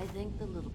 I think the little.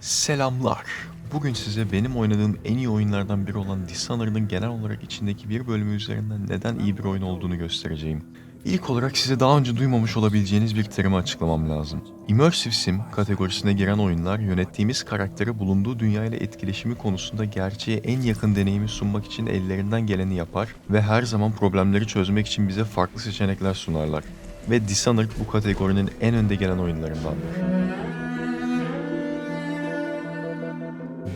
Selamlar. Bugün size benim oynadığım en iyi oyunlardan biri olan Dishonored'ın genel olarak içindeki bir bölümü üzerinden neden iyi bir oyun olduğunu göstereceğim. İlk olarak size daha önce duymamış olabileceğiniz bir terimi açıklamam lazım. Immersive Sim kategorisine giren oyunlar yönettiğimiz karaktere bulunduğu dünya ile etkileşimi konusunda gerçeğe en yakın deneyimi sunmak için ellerinden geleni yapar ve her zaman problemleri çözmek için bize farklı seçenekler sunarlar. Ve Dishonored bu kategorinin en önde gelen oyunlarındandır.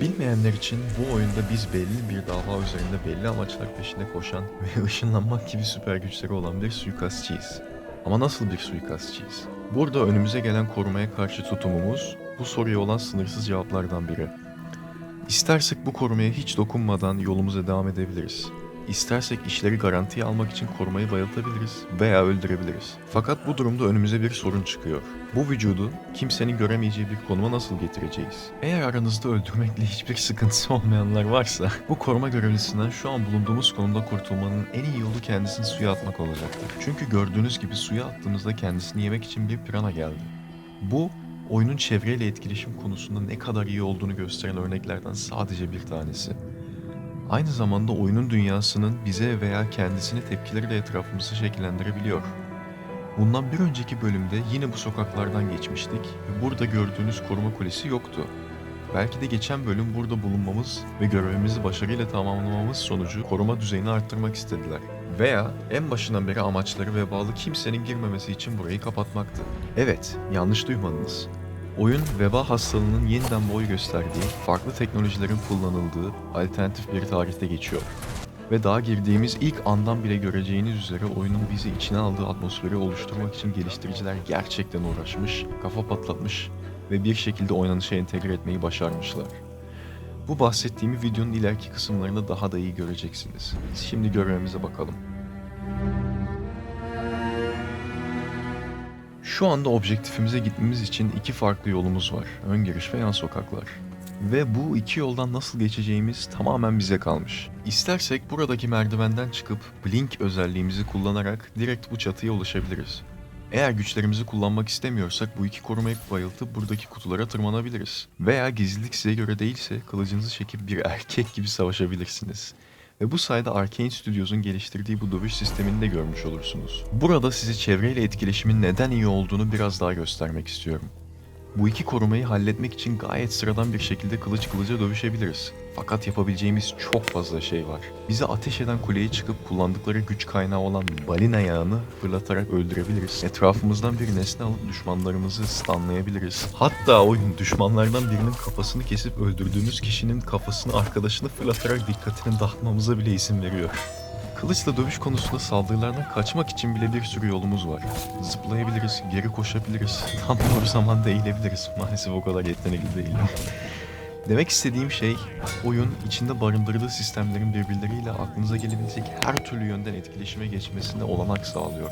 Bilmeyenler için bu oyunda biz belli bir dava üzerinde belli amaçlar peşinde koşan ve ışınlanmak gibi süper güçleri olan bir suikastçıyız. Ama nasıl bir suikastçıyız? Burada önümüze gelen korumaya karşı tutumumuz bu soruya olan sınırsız cevaplardan biri. İstersek bu korumaya hiç dokunmadan yolumuza devam edebiliriz. İstersek işleri garantiye almak için korumayı bayıltabiliriz veya öldürebiliriz. Fakat bu durumda önümüze bir sorun çıkıyor. Bu vücudu kimsenin göremeyeceği bir konuma nasıl getireceğiz? Eğer aranızda öldürmekle hiçbir sıkıntısı olmayanlar varsa bu koruma görevlisinden şu an bulunduğumuz konumda kurtulmanın en iyi yolu kendisini suya atmak olacaktır. Çünkü gördüğünüz gibi suya attığımızda kendisini yemek için bir plana geldi. Bu oyunun çevreyle etkileşim konusunda ne kadar iyi olduğunu gösteren örneklerden sadece bir tanesi. Aynı zamanda oyunun dünyasının bize veya kendisine tepkileri de etrafımızı şekillendirebiliyor. Bundan bir önceki bölümde yine bu sokaklardan geçmiştik ve burada gördüğünüz koruma kulesi yoktu. Belki de geçen bölüm burada bulunmamız ve görevimizi başarıyla tamamlamamız sonucu koruma düzeyini arttırmak istediler. Veya en başından beri amaçları vebalı kimsenin girmemesi için burayı kapatmaktı. Evet, yanlış duymadınız. Oyun veba hastalığının yeniden boy gösterdiği, farklı teknolojilerin kullanıldığı alternatif bir tarihte geçiyor. Ve daha girdiğimiz ilk andan bile göreceğiniz üzere oyunun bizi içine aldığı atmosferi oluşturmak için geliştiriciler gerçekten uğraşmış, kafa patlatmış ve bir şekilde oynanışa entegre etmeyi başarmışlar. Bu bahsettiğimi videonun ileriki kısımlarında daha da iyi göreceksiniz. Şimdi görevimize bakalım. Şu anda objektifimize gitmemiz için iki farklı yolumuz var. Ön giriş ve yan sokaklar. Ve bu iki yoldan nasıl geçeceğimiz tamamen bize kalmış. İstersek buradaki merdivenden çıkıp blink özelliğimizi kullanarak direkt bu çatıya ulaşabiliriz. Eğer güçlerimizi kullanmak istemiyorsak bu iki korumayı bayıltıp buradaki kutulara tırmanabiliriz. Veya gizlilik size göre değilse kılıcınızı çekip bir erkek gibi savaşabilirsiniz. Ve bu sayede Arkane Studios'un geliştirdiği bu dövüş sistemini de görmüş olursunuz. Burada size çevreyle etkileşimin neden iyi olduğunu biraz daha göstermek istiyorum. Bu iki korumayı halletmek için gayet sıradan bir şekilde kılıç kılıca dövüşebiliriz. Fakat yapabileceğimiz çok fazla şey var. Bize ateş eden kuleye çıkıp kullandıkları güç kaynağı olan balina yağını fırlatarak öldürebiliriz. Etrafımızdan bir nesne alıp düşmanlarımızı stunlayabiliriz. Hatta oyun düşmanlardan birinin kafasını kesip öldürdüğümüz kişinin kafasını arkadaşını fırlatarak dikkatini dağıtmamıza bile izin veriyor. Kılıçla dövüş konusunda saldırılardan kaçmak için bile bir sürü yolumuz var. Zıplayabiliriz, geri koşabiliriz, tam doğru zamanda eğilebiliriz. Maalesef o kadar yetenekli değilim. Demek istediğim şey, oyun içinde barındırdığı sistemlerin birbirleriyle aklınıza gelebilecek her türlü yönden etkileşime geçmesine olanak sağlıyor.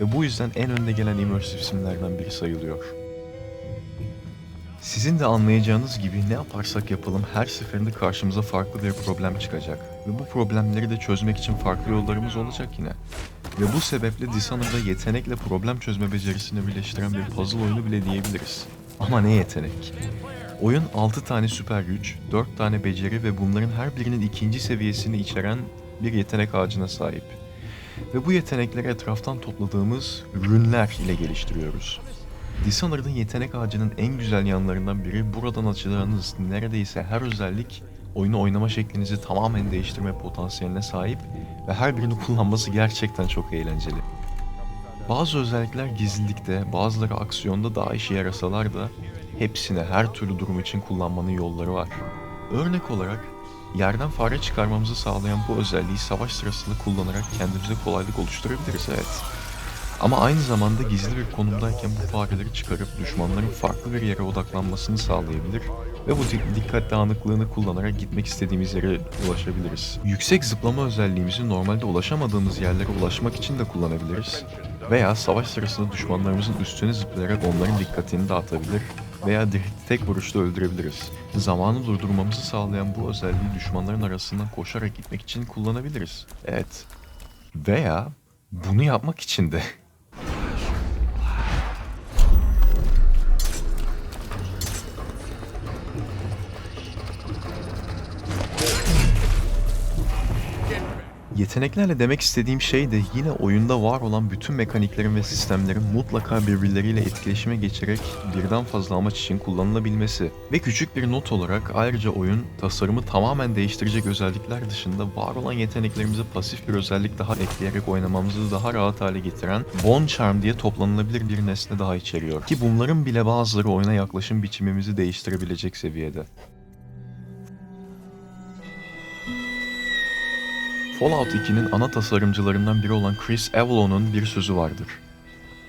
Ve bu yüzden en önde gelen immersive simlerden biri sayılıyor. Sizin de anlayacağınız gibi ne yaparsak yapalım her seferinde karşımıza farklı bir problem çıkacak. Ve bu problemleri de çözmek için farklı yollarımız olacak yine. Ve bu sebeple Dishonored'da yetenekle problem çözme becerisini birleştiren bir puzzle oyunu bile diyebiliriz. Ama ne yetenek? Oyun 6 tane süper güç, 4 tane beceri ve bunların her birinin ikinci seviyesini içeren bir yetenek ağacına sahip. Ve bu yetenekleri etraftan topladığımız rünler ile geliştiriyoruz. Dishonored'ın yetenek ağacının en güzel yanlarından biri buradan açacağınız neredeyse her özellik oyunu oynama şeklinizi tamamen değiştirme potansiyeline sahip ve her birini kullanması gerçekten çok eğlenceli. Bazı özellikler gizlilikte, bazıları aksiyonda daha işe yarasalar da hepsine her türlü durum için kullanmanın yolları var. Örnek olarak yerden fare çıkarmamızı sağlayan bu özelliği savaş sırasında kullanarak kendimize kolaylık oluşturabiliriz evet. Ama aynı zamanda gizli bir konumdayken bu fareleri çıkarıp düşmanların farklı bir yere odaklanmasını sağlayabilir ve bu dik- dikkat dağınıklığını kullanarak gitmek istediğimiz yere ulaşabiliriz. Yüksek zıplama özelliğimizi normalde ulaşamadığımız yerlere ulaşmak için de kullanabiliriz. Veya savaş sırasında düşmanlarımızın üstüne zıplayarak onların dikkatini dağıtabilir veya direkt tek vuruşta öldürebiliriz. Zamanı durdurmamızı sağlayan bu özelliği düşmanların arasından koşarak gitmek için kullanabiliriz. Evet. Veya bunu yapmak için de Yeteneklerle demek istediğim şey de yine oyunda var olan bütün mekaniklerin ve sistemlerin mutlaka birbirleriyle etkileşime geçerek birden fazla amaç için kullanılabilmesi. Ve küçük bir not olarak ayrıca oyun tasarımı tamamen değiştirecek özellikler dışında var olan yeteneklerimize pasif bir özellik daha ekleyerek oynamamızı daha rahat hale getiren Bone Charm diye toplanılabilir bir nesne daha içeriyor. Ki bunların bile bazıları oyuna yaklaşım biçimimizi değiştirebilecek seviyede. Fallout 2'nin ana tasarımcılarından biri olan Chris Avalo'nun bir sözü vardır.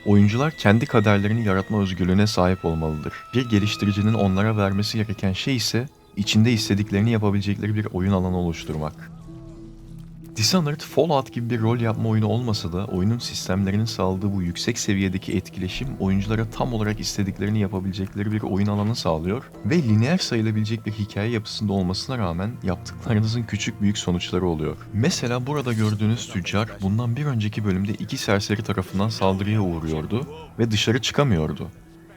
Oyuncular kendi kaderlerini yaratma özgürlüğüne sahip olmalıdır. Bir geliştiricinin onlara vermesi gereken şey ise içinde istediklerini yapabilecekleri bir oyun alanı oluşturmak. Dishonored, Fallout gibi bir rol yapma oyunu olmasa da oyunun sistemlerinin sağladığı bu yüksek seviyedeki etkileşim oyunculara tam olarak istediklerini yapabilecekleri bir oyun alanı sağlıyor ve lineer sayılabilecek bir hikaye yapısında olmasına rağmen yaptıklarınızın küçük büyük sonuçları oluyor. Mesela burada gördüğünüz tüccar bundan bir önceki bölümde iki serseri tarafından saldırıya uğruyordu ve dışarı çıkamıyordu.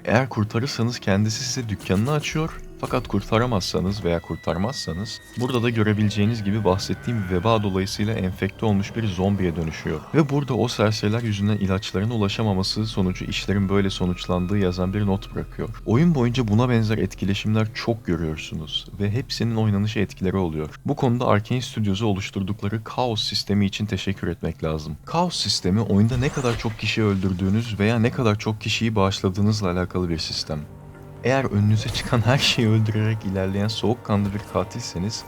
Eğer kurtarırsanız kendisi size dükkanını açıyor fakat kurtaramazsanız veya kurtarmazsanız burada da görebileceğiniz gibi bahsettiğim veba dolayısıyla enfekte olmuş bir zombiye dönüşüyor. Ve burada o serseriler yüzünden ilaçlarına ulaşamaması sonucu işlerin böyle sonuçlandığı yazan bir not bırakıyor. Oyun boyunca buna benzer etkileşimler çok görüyorsunuz ve hepsinin oynanışı etkileri oluyor. Bu konuda Arkane Studios'u oluşturdukları Kaos sistemi için teşekkür etmek lazım. Kaos sistemi oyunda ne kadar çok kişi öldürdüğünüz veya ne kadar çok kişiyi bağışladığınızla alakalı bir sistem. Eğer önünüze çıkan her şeyi öldürerek ilerleyen soğukkanlı bir katilseniz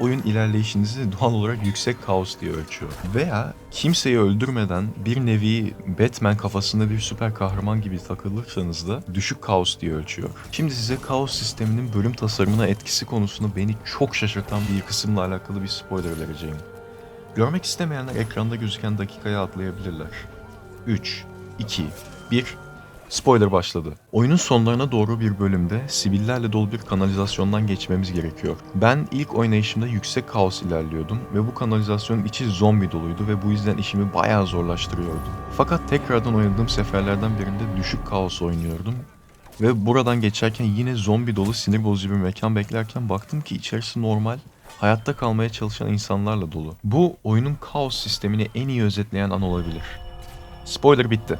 oyun ilerleyişinizi doğal olarak yüksek kaos diye ölçüyor. Veya kimseyi öldürmeden bir nevi Batman kafasında bir süper kahraman gibi takılırsanız da düşük kaos diye ölçüyor. Şimdi size kaos sisteminin bölüm tasarımına etkisi konusunda beni çok şaşırtan bir kısımla alakalı bir spoiler vereceğim. Görmek istemeyenler ekranda gözüken dakikaya atlayabilirler. 3, 2, 1, Spoiler başladı. Oyunun sonlarına doğru bir bölümde sivillerle dolu bir kanalizasyondan geçmemiz gerekiyor. Ben ilk oynayışımda yüksek kaos ilerliyordum ve bu kanalizasyonun içi zombi doluydu ve bu yüzden işimi bayağı zorlaştırıyordu. Fakat tekrardan oynadığım seferlerden birinde düşük kaos oynuyordum ve buradan geçerken yine zombi dolu sinir bozucu bir mekan beklerken baktım ki içerisi normal, hayatta kalmaya çalışan insanlarla dolu. Bu oyunun kaos sistemini en iyi özetleyen an olabilir. Spoiler bitti.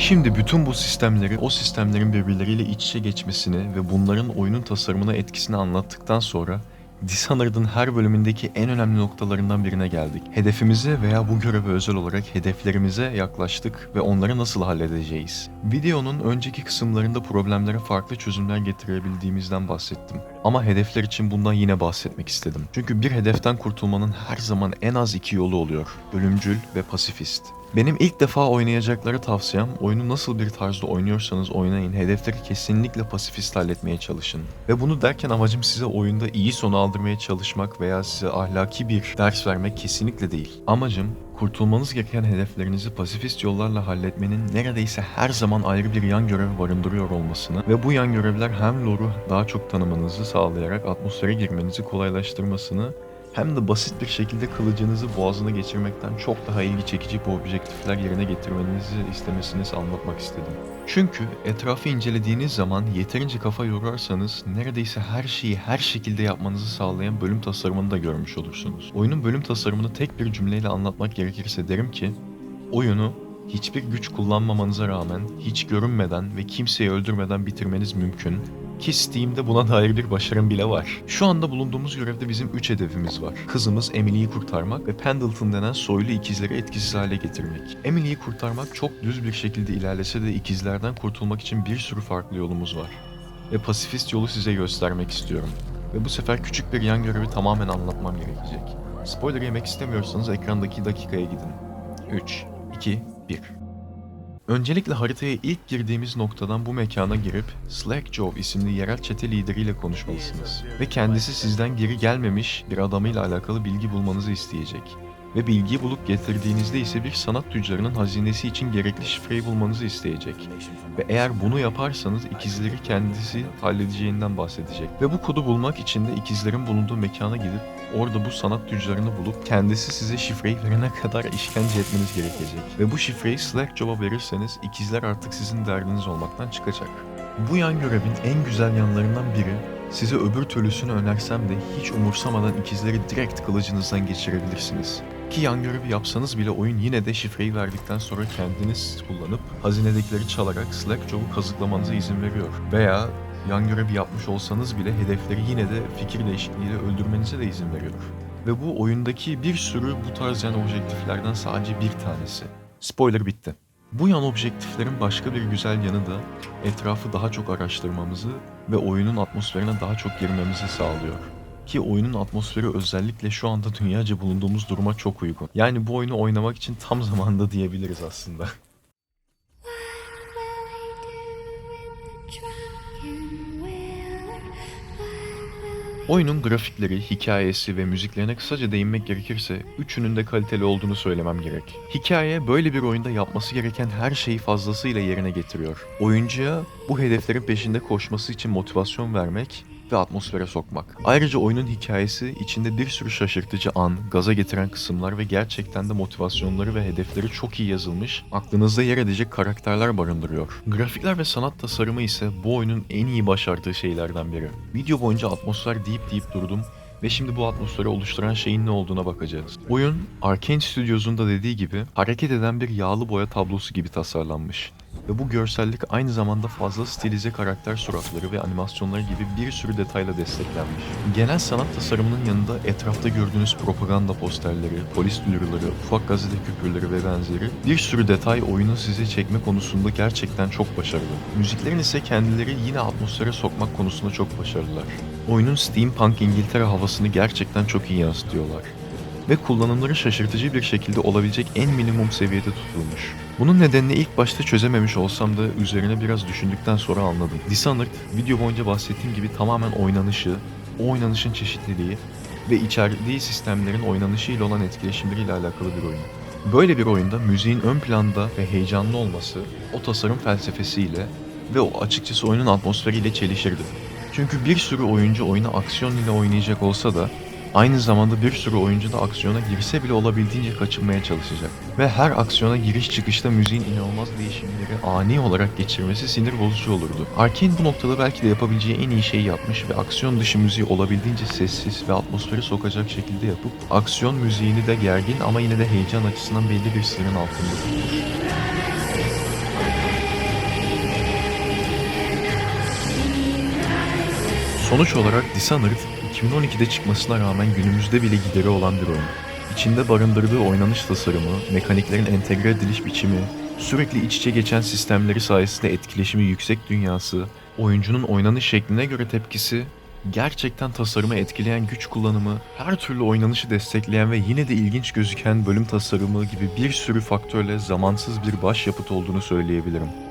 Şimdi bütün bu sistemleri, o sistemlerin birbirleriyle iç içe geçmesini ve bunların oyunun tasarımına etkisini anlattıktan sonra Dishonored'ın her bölümündeki en önemli noktalarından birine geldik. Hedefimize veya bu göreve özel olarak hedeflerimize yaklaştık ve onları nasıl halledeceğiz? Videonun önceki kısımlarında problemlere farklı çözümler getirebildiğimizden bahsettim. Ama hedefler için bundan yine bahsetmek istedim. Çünkü bir hedeften kurtulmanın her zaman en az iki yolu oluyor. Ölümcül ve pasifist. Benim ilk defa oynayacakları tavsiyem oyunu nasıl bir tarzda oynuyorsanız oynayın hedefleri kesinlikle pasifist halletmeye çalışın. Ve bunu derken amacım size oyunda iyi sonu aldırmaya çalışmak veya size ahlaki bir ders vermek kesinlikle değil. Amacım kurtulmanız gereken hedeflerinizi pasifist yollarla halletmenin neredeyse her zaman ayrı bir yan görev barındırıyor olmasını ve bu yan görevler hem lore'u daha çok tanımanızı sağlayarak atmosfere girmenizi kolaylaştırmasını hem de basit bir şekilde kılıcınızı boğazına geçirmekten çok daha ilgi çekici bu objektifler yerine getirmenizi istemesini anlatmak istedim. Çünkü etrafı incelediğiniz zaman yeterince kafa yorarsanız neredeyse her şeyi her şekilde yapmanızı sağlayan bölüm tasarımını da görmüş olursunuz. Oyunun bölüm tasarımını tek bir cümleyle anlatmak gerekirse derim ki oyunu hiçbir güç kullanmamanıza rağmen hiç görünmeden ve kimseyi öldürmeden bitirmeniz mümkün ki Steam'de buna dair bir başarım bile var. Şu anda bulunduğumuz görevde bizim 3 hedefimiz var. Kızımız Emily'yi kurtarmak ve Pendleton denen soylu ikizleri etkisiz hale getirmek. Emily'yi kurtarmak çok düz bir şekilde ilerlese de ikizlerden kurtulmak için bir sürü farklı yolumuz var. Ve pasifist yolu size göstermek istiyorum. Ve bu sefer küçük bir yan görevi tamamen anlatmam gerekecek. Spoiler yemek istemiyorsanız ekrandaki dakikaya gidin. 3, 2, 1. Öncelikle haritaya ilk girdiğimiz noktadan bu mekana girip Slack Joe isimli yerel çete lideriyle konuşmalısınız. Ve kendisi sizden geri gelmemiş bir adamıyla alakalı bilgi bulmanızı isteyecek. Ve bilgiyi bulup getirdiğinizde ise bir sanat tüccarının hazinesi için gerekli şifreyi bulmanızı isteyecek. Ve eğer bunu yaparsanız ikizleri kendisi halledeceğinden bahsedecek. Ve bu kodu bulmak için de ikizlerin bulunduğu mekana gidip orada bu sanat tüccarını bulup kendisi size şifreyi verene kadar işkence etmeniz gerekecek. Ve bu şifreyi Slack Job'a verirseniz ikizler artık sizin derdiniz olmaktan çıkacak. Bu yan görevin en güzel yanlarından biri size öbür türlüsünü önersem de hiç umursamadan ikizleri direkt kılıcınızdan geçirebilirsiniz. Ki yan görevi yapsanız bile oyun yine de şifreyi verdikten sonra kendiniz kullanıp hazinedekileri çalarak Slack Job'u kazıklamanıza izin veriyor. Veya yan görevi yapmış olsanız bile hedefleri yine de fikir değişikliğiyle öldürmenize de izin veriyor. Ve bu oyundaki bir sürü bu tarz yan objektiflerden sadece bir tanesi. Spoiler bitti. Bu yan objektiflerin başka bir güzel yanı da etrafı daha çok araştırmamızı ve oyunun atmosferine daha çok girmemizi sağlıyor. Ki oyunun atmosferi özellikle şu anda dünyaca bulunduğumuz duruma çok uygun. Yani bu oyunu oynamak için tam zamanda diyebiliriz aslında. Oyunun grafikleri, hikayesi ve müziklerine kısaca değinmek gerekirse üçünün de kaliteli olduğunu söylemem gerek. Hikaye böyle bir oyunda yapması gereken her şeyi fazlasıyla yerine getiriyor. Oyuncuya bu hedeflerin peşinde koşması için motivasyon vermek ve atmosfere sokmak. Ayrıca oyunun hikayesi içinde bir sürü şaşırtıcı an, gaza getiren kısımlar ve gerçekten de motivasyonları ve hedefleri çok iyi yazılmış, aklınızda yer edecek karakterler barındırıyor. Grafikler ve sanat tasarımı ise bu oyunun en iyi başardığı şeylerden biri. Video boyunca atmosfer deyip deyip durdum ve şimdi bu atmosferi oluşturan şeyin ne olduğuna bakacağız. Oyun, Arkane Studios'un da dediği gibi hareket eden bir yağlı boya tablosu gibi tasarlanmış. Ve bu görsellik aynı zamanda fazla stilize karakter suratları ve animasyonları gibi bir sürü detayla desteklenmiş. Genel sanat tasarımının yanında etrafta gördüğünüz propaganda posterleri, polis duyuruları, ufak gazete küpürleri ve benzeri bir sürü detay oyunu size çekme konusunda gerçekten çok başarılı. Müziklerin ise kendileri yine atmosfere sokmak konusunda çok başarılılar. Oyunun steampunk İngiltere havasını gerçekten çok iyi yansıtıyorlar ve kullanımları şaşırtıcı bir şekilde olabilecek en minimum seviyede tutulmuş. Bunun nedenini ilk başta çözememiş olsam da üzerine biraz düşündükten sonra anladım. Dishonored, video boyunca bahsettiğim gibi tamamen oynanışı, o oynanışın çeşitliliği ve içerdiği sistemlerin oynanışıyla olan etkileşimleriyle alakalı bir oyun. Böyle bir oyunda müziğin ön planda ve heyecanlı olması o tasarım felsefesiyle ve o açıkçası oyunun atmosferiyle çelişirdi. Çünkü bir sürü oyuncu oyunu aksiyon ile oynayacak olsa da Aynı zamanda bir sürü oyuncu da aksiyona girse bile olabildiğince kaçınmaya çalışacak. Ve her aksiyona giriş çıkışta müziğin inanılmaz değişimleri ani olarak geçirmesi sinir bozucu olurdu. Arkane bu noktada belki de yapabileceği en iyi şeyi yapmış ve aksiyon dışı müziği olabildiğince sessiz ve atmosferi sokacak şekilde yapıp aksiyon müziğini de gergin ama yine de heyecan açısından belli bir sınırın altında tutmuş. Sonuç olarak Dishonored 2012'de çıkmasına rağmen günümüzde bile gideri olan bir oyun. İçinde barındırdığı oynanış tasarımı, mekaniklerin entegre ediliş biçimi, sürekli iç içe geçen sistemleri sayesinde etkileşimi yüksek dünyası, oyuncunun oynanış şekline göre tepkisi, gerçekten tasarımı etkileyen güç kullanımı, her türlü oynanışı destekleyen ve yine de ilginç gözüken bölüm tasarımı gibi bir sürü faktörle zamansız bir başyapıt olduğunu söyleyebilirim.